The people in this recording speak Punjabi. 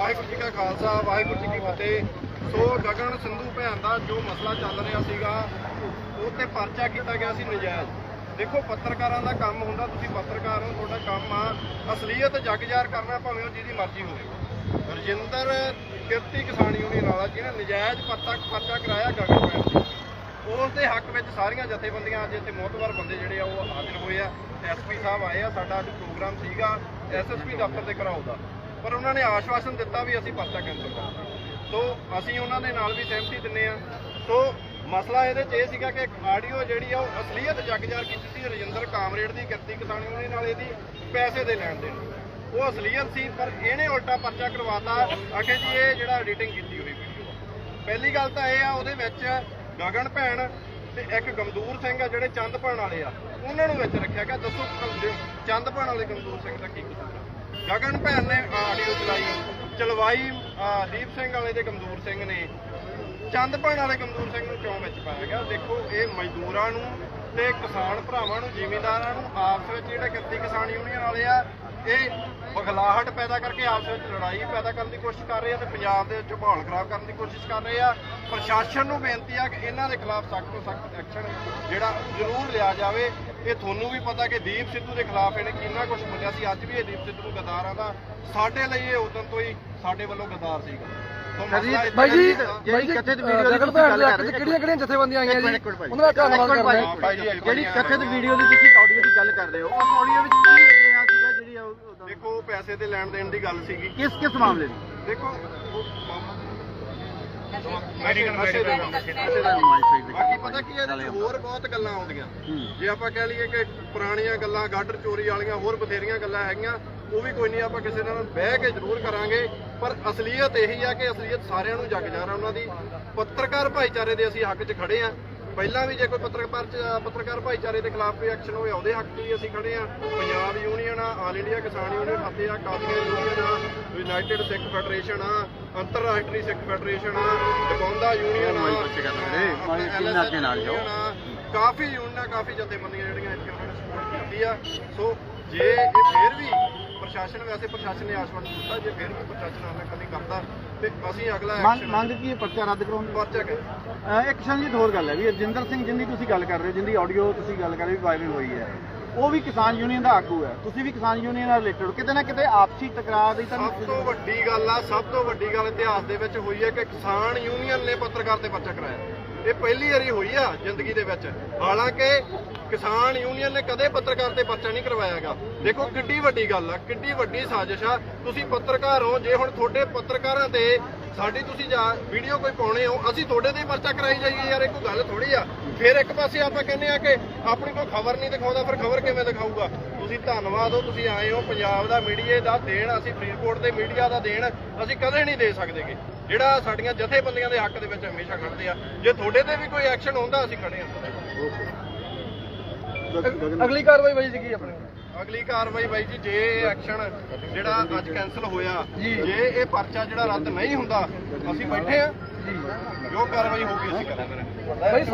ਵਾਹਿਗੁਰੂ ਜੀ ਕਾ ਖਾਲਸਾ, ਵਾਹਿਗੁਰੂ ਜੀ ਕੀ ਫਤਿਹ। ਸੋ ਗਗਨ ਸਿੰਧੂ ਭੈਣ ਦਾ ਜੋ ਮਸਲਾ ਚੱਲ ਰਿਹਾ ਸੀਗਾ ਉਹ ਤੇ ਪਰਚਾ ਕੀਤਾ ਗਿਆ ਸੀ ਨਜਾਇਜ਼। ਦੇਖੋ, ਪੱਤਰਕਾਰਾਂ ਦਾ ਕੰਮ ਹੁੰਦਾ, ਤੁਸੀਂ ਪੱਤਰਕਾਰ ਹੋ, ਤੁਹਾਡਾ ਕੰਮ ਆ। ਅਸਲੀਅਤ ਜਗ ਜ਼ਾਹਰ ਕਰਨਾ ਭਾਵੇਂ ਉਹ ਜਿਹਦੀ ਮਰਜ਼ੀ ਹੋਵੇ। ਰਜਿੰਦਰ ਕਿਰਤੀ ਕਿਸਾਨ ਯੂਨੀਅਨ ਵਾਲਾ, ਜਿਹਨੇ ਨਜਾਇਜ਼ ਪੱਤਾ ਪਰਚਾ ਕਰਾਇਆ ਗਗਨ ਭੈਣ ਤੇ ਉਸ ਦੇ ਹੱਕ ਵਿੱਚ ਸਾਰੀਆਂ ਜਥੇਬੰਦੀਆਂ ਅੱਜ ਇੱਥੇ ਮੋਹਤਵਰ ਬੰਦੇ ਜਿਹੜੇ ਆ, ਉਹ ਹਾਜ਼ਰ ਹੋਏ ਆ। ਐਸਪੀ ਸਾਹਿਬ ਆਏ ਆ, ਸਾਡਾ ਅੱਜ ਪ੍ਰੋਗਰਾਮ ਸੀਗਾ ਐਸਐਸਪੀ ਦਫ਼ਤਰ ਤੇ ਘਰਾਓ ਦਾ। ਪਰ ਉਹਨਾਂ ਨੇ ਆਸ਼ਵਾਸਨ ਦਿੱਤਾ ਵੀ ਅਸੀਂ ਪਰਚਾ ਕੈਂਸਲ ਕਰਾਂਗੇ। ਸੋ ਅਸੀਂ ਉਹਨਾਂ ਦੇ ਨਾਲ ਵੀ ਸਹਿਮਤੀ ਦਿੰਨੇ ਆ ਸੋ ਮਸਲਾ ਇਹਦੇ 'ਚ ਇਹ ਸੀਗਾ ਕਿ ਆਡੀਓ ਜਿਹੜੀ ਆ ਉਹ ਅਸਲੀਅਤ ਜਗਜਾਰ ਕੀਤੀ ਸੀ, ਰਜਿੰਦਰ ਕਾਮਰੇਡ ਦੀ ਕਿਰਤੀ ਕਿਸਾਨੀ ਉਹਦੇ ਨਾਲ ਇਹਦੀ ਪੈਸੇ ਦੇ ਲੈਣ ਦੇਣ। ਉਹ ਅਸਲੀਅਤ ਸੀ, ਪਰ ਇਹਨੇ ਉਲਟਾ ਪਰਚਾ ਕਰਵਾਤਾ। ਆਖੇ ਜੀ, ਇਹ ਜਿਹੜਾ ਐਡੀਟਿੰਗ ਕੀਤੀ ਹੋਈ ਵੀਡੀਓ ਪਹਿਲੀ ਗੱਲ ਤਾਂ ਇਹ ਆ, ਉਹਦੇ ਵਿੱਚ ਗਗਨ ਭੈਣ ਤੇ ਇੱਕ ਗਮਦੂਰ ਸਿੰਘ ਆ, ਜਿਹੜੇ ਚੰਦ ਭੈਣ ਵਾਲੇ ਆ, ਉਹਨਾਂ ਨੂੰ ਵਿੱਚ ਰੱਖਿਆ ਗਿਆ। ਦੱਸੋ ਚੰਦ ਭੈਣ ਵਾਲੇ ਗਮਦੂਰ ਸਿੰਘ ਦਾ ਕੀ ਕਸੂਰ ਆ? ਗਗਨ ਭੈਣ ਨੇ ਆਡੀਓ ਚਲਾਈ। ਚਲਵਾਈ ਅਹ, ਦੀਪ ਸਿੰਘ ਵਾਲੇ ਤੇ ਗਮਦੂਰ ਸਿੰਘ ਨੇ। ਚੰਦ ਭੈਣ ਵਾਲੇ ਗਮਦੂਰ ਸਿੰਘ ਨੂੰ ਕਿਉਂ ਵਿੱਚ ਪਾਇਆ ਗਿਆ? ਦੇਖੋ ਇਹ ਮਜ਼ਦੂਰਾਂ ਨੂੰ ਤੇ ਕਿਸਾਨ ਭਰਾਵਾਂ ਨੂੰ ਜ਼ਿਮੀਂਦਾਰਾਂ ਨੂੰ ਆਪਸ ਵਿੱਚ ਜਿਹੜੇ ਕਿਰਤੀ ਕਿਸਾਨ ਯੂਨੀਅਨ ਵਾਲੇ ਆ ਇਹ ਬਖਲਾਹਟ ਪੈਦਾ ਕਰਕੇ ਆਪਸ ਵਿੱਚ ਲੜਾਈ ਪੈਦਾ ਕਰਨ ਦੀ ਕੋਸ਼ਿਸ਼ ਕਰ ਰਹੇ ਆ ਤੇ ਪੰਜਾਬ ਦੇ ਵਿੱਚ ਮਾਹੌਲ ਖਰਾਬ ਕਰਨ ਦੀ ਕੋਸ਼ਿਸ਼ ਕਰ ਰਹੇ ਆ। ਪ੍ਰਸ਼ਾਸਨ ਨੂੰ ਬੇਨਤੀ ਆ ਕਿ ਇਹਨਾਂ ਦੇ ਖਿਲਾਫ ਸਖਤ ਤੋਂ ਸਖਤ ਐਕਸ਼ਨ ਜਿਹੜਾ ਜ਼ਰੂਰ ਲਿਆ ਜਾਵੇ। ਇਹ ਤੁਹਾਨੂੰ ਵੀ ਪਤਾ ਕਿ ਦੀਪ ਸਿੱਧੂ ਦੇ ਖਿਲਾਫ ਇਹਨੇ ਕਿੰਨਾ ਕੁਝ ਬੋਲਿਆ ਸੀ। ਅੱਜ ਵੀ ਇਹ ਦੀਪ ਸਿੱਧੂ ਨੂੰ ਗਦਾਰਾਂ ਦਾ ਸਾਡੇ ਲਈ ਇਹ ਉਦੋਂ ਤੋਂ ਹੀ ਸਾਡੇ ਵੱਲੋਂ ਗਦਾਰ ਸੀਗਾ। ਇੱਥੇ ਬਾਈ ਜੀ ਕਥਿਤ ਵੀਡੀਓ ਦੀ ਤੁਸੀਂ ਗੱਲ ਕਰ ਰਹੇ ਕਿਹੜੀਆਂ ਕਿਹੜੀਆਂ ਜਥੇਬੰਦੀਆਂ ਆਈਆਂ ਜੀ। ਉਹਨਾਂ ਦਾ ਧੰਨਵਾਦ ਕਰਦੇ ਜੀ, ਜਿਹੜੀ ਕਥਿਤ ਵੀਡੀਓ ਦੀ ਤੁਸੀਂ ਆਡੀਓ ਦੀ ਗੱਲ ਕਰ ਰਹੇ ਹੋ ਉਸ ਆਡੀਓ ਵਿੱਚ ਕੀ ਪੈਸੇ ਦੇ ਲੈਣ ਦੇਣ ਦੀ ਗੱਲ ਸੀਗੀ। ਕਿਸ ਕਿਸ ਮਾਮਲੇ ਦੀ? ਦੇਖੋ ਮੈਡੀਕਲ। ਬਾਕੀ ਪਤਾ ਕੀ ਹੈ ਇਹਦੇ 'ਚ ਹੋਰ ਬਹੁਤ ਗੱਲਾਂ ਆਉਂਦੀਆਂ। ਜੇ ਆਪਾਂ ਕਹਿ ਲਈਏ ਕਿ ਪੁਰਾਣੀਆਂ ਗੱਲਾਂ ਗਾਡਰ ਚੋਰੀ ਵਾਲੀਆਂ ਹੋਰ ਬਥੇਰੀਆਂ ਗੱਲਾਂ ਹੈਗੀਆਂ ਉਹ ਵੀ ਕੋਈ ਨਹੀਂ ਆਪਾਂ ਕਿਸੇ ਨਾਲ ਬਹਿ ਕੇ ਜ਼ਰੂਰ ਕਰਾਂਗੇ। ਪਰ ਅਸਲੀਅਤ ਇਹੀ ਆ ਕਿ ਅਸਲੀਅਤ ਸਾਰਿਆਂ ਨੂੰ ਜਗ ਜਾ ਉਹਨਾਂ ਦੀ। ਪੱਤਰਕਾਰ ਭਾਈਚਾਰੇ ਦੇ ਅਸੀਂ ਹੱਕ 'ਚ ਖੜੇ ਆ। ਪਹਿਲਾਂ ਵੀ ਜੇ ਕੋਈ ਪੱਤਰਕਾਰ ਪੱਤਰਕਾਰ ਭਾਈਚਾਰੇ ਦੇ ਖਿਲਾਫ ਕੋਈ ਐਕਸ਼ਨ ਹੋਇਆ ਉਹਦੇ ਹੱਕ 'ਚ ਵੀ ਅਸੀਂ ਖੜੇ ਆ ਪੰਜਾਬ ਯੂਨੀਅਨ ਆ ਆਲ ਇੰਡੀਆ ਕਿਸਾਨ ਯੂਨੀਅਨ ਫਤਿਹ ਆ ਕਾਦੀਆਂ ਯੂਨੀਅਨ ਆ ਯੂਨਾਈਟਿਡ ਸਿੱਖ ਫੈਡਰੇਸ਼ਨ ਆ ਅੰਤਰਰਾਸ਼ਟਰੀ ਸਿੱਖ ਫੈਡਰੇਸ਼ਨ ਆ ਡਕੌਂਦਾ ਆ ਮਾਈ ਅੱਗੇ ਨਾਲ ਜਾਓ। ਯੂਨੀਅਨ ਆ, ਕਾਫੀ ਯੂਨੀਅਨਾਂ ਕਾਫੀ ਜਥੇਬੰਦੀਆਂ ਜਿਹੜੀਆਂ ਇੱਥੇ ਉਹਨਾਂ ਨੇ ਸਪੋਰਟ ਕੀਤੀ ਆ ਸੋ ਜੇ ਇਹ ਫੇਰ ਵੀ ਪ੍ਰਸ਼ਾਸਨ ਵੈਸੇ ਪ੍ਰਸ਼ਾਸਨ ਨੇ ਆਸ਼ਵਾਸਨ ਦਿੱਤਾ ਜੇ ਫੇਰ ਵੀ ਪ੍ਰਸ਼ਾਸਨ ਆਨਾਕਾਨੀ ਕਰਦਾ ਤੇ ਅਸੀਂ ਅਗਲਾ ਮੰਗ ਐਕਸ਼ਨ ਮੰਗ ਕੀ ਹੈ ਪਰਚਾ ਰੱਦ ਕਰਾਉਣ ਦੀ। ਪਰਚਾ ਕਰ। ਅਹ ਇੱਕ ਸੰਜੀਤ ਹੋਰ ਗੱਲ ਹੈ ਵੀ ਰਜਿੰਦਰ ਸਿੰਘ ਜਿੰਦੀ ਤੁਸੀਂ ਗੱਲ ਕਰ ਰਹੇ ਹੋ ਜਿੰਦੀ ਆਡੀਓ ਤੁਸੀਂ ਗੱਲ ਕਰ ਰਹੇ ਹੋ ਵਾਇਰਲ ਹੋਈ ਹੈ ਉਹ ਵੀ ਕਿਸਾਨ ਯੂਨੀਅਨ ਦਾ ਆਗੂ ਹੈ। ਤੁਸੀਂ ਵੀ ਕਿਸਾਨ ਯੂਨੀਅਨ ਨਾਲ ਰਿਲੇਟਡ ਕਿਤੇ ਨਾ ਕਿਤੇ ਆਪਸੀ ਟਕਰਾਅ ਦੀ ਤਾਂ ਸਭ ਤੋਂ ਵੱਡੀ ਗੱਲ ਆ ਸਭ ਤੋਂ ਵੱਡੀ ਗੱਲ ਇਤਿਹਾਸ ਦੇ ਵਿੱਚ ਹੋਈ ਹੈ ਕਿ ਕਿਸਾਨ ਯੂਨੀਅਨ ਨੇ ਪੱਤਰਕਾਰ ਤੇ ਪਰਚਾ ਕਰਾਇਆ। ਇਹ ਪਹਿਲੀ ਵਾਰੀ ਹੋਈ ਆ ਜ਼ਿੰਦਗੀ ਦੇ ਵਿੱਚ। ਹਾਲਾਂਕਿ ਕਿਸਾਨ ਯੂਨੀਅਨ ਨੇ ਕਦੇ ਪੱਤਰਕਾਰ ਤੇ ਪਰਚਾ ਨਹੀਂ ਕਰਵਾਇਆਗਾ। ਦੇਖੋ, ਕਿੱਡੀ ਵੱਡੀ ਗੱਲ ਆ, ਕਿੱਡੀ ਵੱਡੀ ਸਾਜ਼ਿਸ਼ ਆ। ਤੁਸੀਂ ਪੱਤਰਕਾਰ ਹੋ, ਜੇ ਹੁਣ ਤੁਹਾਡੇ ਪੱਤਰਕਾਰਾਂ ਤੇ ਸਾਡੀ ਤੁਸੀਂ ਜਾ ਵੀਡੀਓ ਕੋਈ ਪਾਉਣੇ ਹੋ, ਅਸੀਂ ਤੁਹਾਡੇ ਤੇ ਪਰਚਾ ਕਰਾਈ ਜਾਈਏ ਯਾਰ, ਇਹ ਕੋਈ ਗੱਲ ਥੋੜੀ ਆ। ਫਿਰ ਇੱਕ ਪਾਸੇ ਆਪਾਂ ਕਹਿੰਦੇ ਆ ਕਿ ਆਪਣੀ ਕੋਈ ਖਬਰ ਨਹੀਂ ਦਿਖਾਉਂਦਾ, ਫਿਰ ਖਬਰ ਕਿਵੇਂ ਦਿਖਾਊਗਾ ਤੁਸੀਂ ਧੰਨਵਾਦ ਹੋ ਤੁਸੀਂ ਆਏ ਹੋ। ਪੰਜਾਬ ਦਾ ਮੀਡੀਆ ਦਾ ਦੇਣ ਅਸੀਂ ਫਰੀਦਕੋਟ ਦੇ ਮੀਡੀਆ ਦਾ ਦੇਣ ਅਸੀਂ ਕਦੇ ਨਹੀਂ ਦੇ ਸਕਦੇਗੇ। ਜਿਹੜਾ ਸਾਡੀਆਂ ਜਥੇਬੰਦੀਆਂ ਦੇ ਹੱਕ ਦੇ ਵਿੱਚ ਹਮੇਸ਼ਾ ਖੜਦੇ ਆ। ਜੇ ਤੁਹਾਡੇ ਤੇ ਵੀ ਕੋਈ ਐਕਸ਼ਨ ਹੁੰਦਾ ਅਸੀਂ ਖੜੇ ਹਾਂ। ਅਗਲੀ ਕਾਰਵਾਈ ਬਾਈ ਜੀ ਕੀ ਆਪਣੇ? ਅਗਲੀ ਕਾਰਵਾਈ ਬਾਈ ਜੀ ਜੇ ਐਕਸ਼ਨ ਜਿਹੜਾ ਅੱਜ ਕੈਨਸਲ ਹੋਇਆ ਜੀ। ਜੇ ਇਹ ਪਰਚਾ ਜਿਹੜਾ ਰੱਦ ਨਹੀਂ ਹੁੰਦਾ ਅਸੀਂ ਬੈਠੇ ਆ ਜੋ। ਕਾਰਵਾਈ ਹੋਊਗੀ ਅਸੀਂ ਕਰਾਂਗੇ। ਬਾਈ